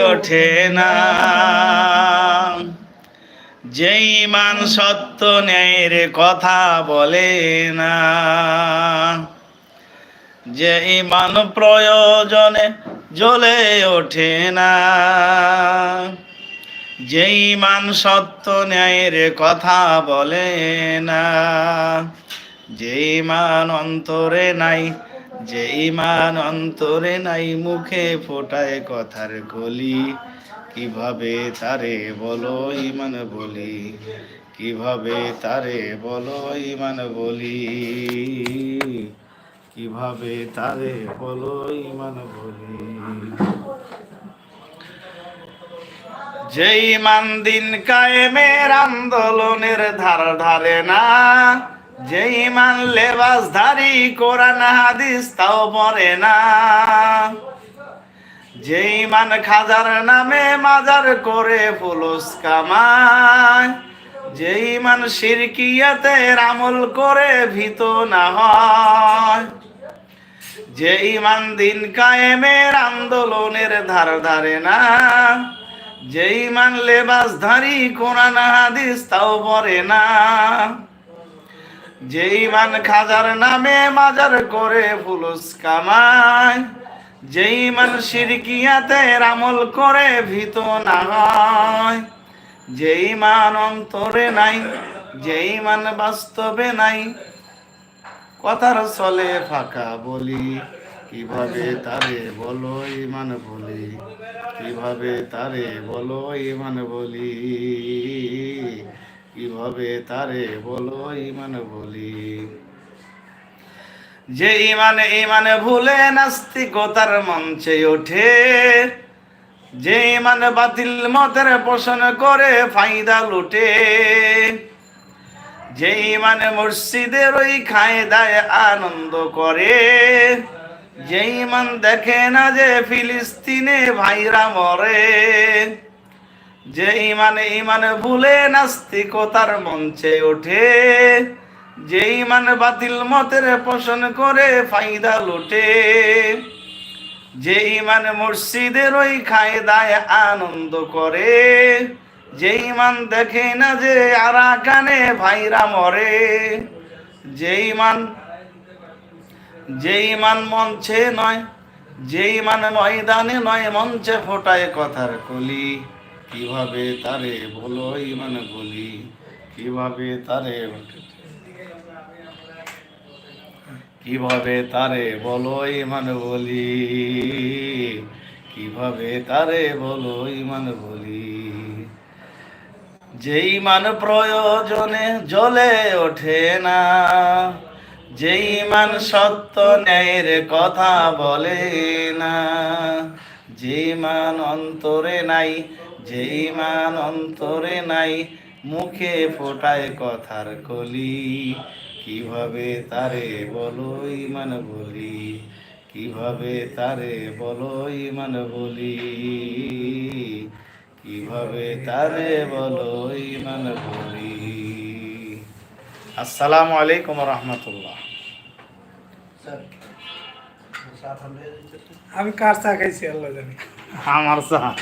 ওঠে না। যেই মান সত্য ন্যায়ের কথা বলে না। যে ইমান প্রয়োজনে জ্বলে ওঠে না। যে ইমান সত্য ন্যায়ের কথা বলে না। যে ইমান অন্তরে নাই যে ইমান অন্তরে নাই, মুখে ফোটায় কথার কলি। কীভাবে তারে বলো ইমান বলি? কীভাবে তারে বলো ইমান বলি? কীভাবে তারে বলো ইমান বলি? যেই মান দিন কায়েমের আন্দোলনের ধার ধারে না যেই মান লেবাস ধারি কোরআন, হাদিস, তাও পড়ে না। যেই মান খাজার নামে মাজার করে ফুলুস কামায়, যেই মান শিরকিয়াতে আমল করে ভীত না হয়। যে ইমান দিন কায়েমের আন্দোলনের ধার ধারে না। যে ইমান লেবাস ধারি কোরআন, হাদিস, তাও পড়ে না। যে ইমান খাজার নামে মাজার করে ফুলুস কামায় যে ইমান শিরকিয়াতে আমল করে ভীত না হয় যে ইমান অন্তরে নাই যে ইমান বাস্তবে নাই, কথার চলে ফাঁকা বলি, কীভাবে তারে বলো ইমান বলি, কীভাবে তারে বলো ইমান বলি কীভাবে তারে বলো ইমান বলি? যে ইমানে ইমানে ভুলে নাস্তিকতার মঞ্চে ওঠে, যে ইমান বাতিল মতের পোষণ করে ফায়দা লুটে, যে ইমান মসজিদের ওই খায় দায় আনন্দ করে, যে ইমান দেখে না যে ফিলিস্তিনে ভাইরা মরে যে ইমানে ইমানে ভুলে নাস্তিকতার মঞ্চে ওঠে। যে ইমান বাতিল মতের পোষণ করে ফায়দা লুটে। যে ইমান মসজিদের ওই খায় দায় আনন্দ করে। যে ইমান দেখে না যে আরাকানে ভাইরা মরে। যে ইমান যে ইমান মঞ্চে নয়, যে ইমান ময়দানে নয়, মঞ্চে ফোটায় কথার কলি। কীভাবে তারে বলো ইমান বলি? কীভাবে তারে কীভাবে তারে বলো ইমান বলি? কীভাবে তারে বলো ইমান বলি? যেই মান প্রয়োজনে জ্বলে ওঠে না, যেই মান সত্য ন্যায়ের কথা বলে না, যেই মান অন্তরে নাই যেই মান অন্তরে নাই মুখে ফোটায় কথার কলি। কীভাবে তারে বলো ইমান বলি? কীভাবে তারে বলো ইমান বলি? কীভাবে তারে বলো ইমান বলি? আসসালামু আলাইকুম রহমতুল্লাহ। আমি কার চা খাইছি আল্লাহ জানি। আমার সাহা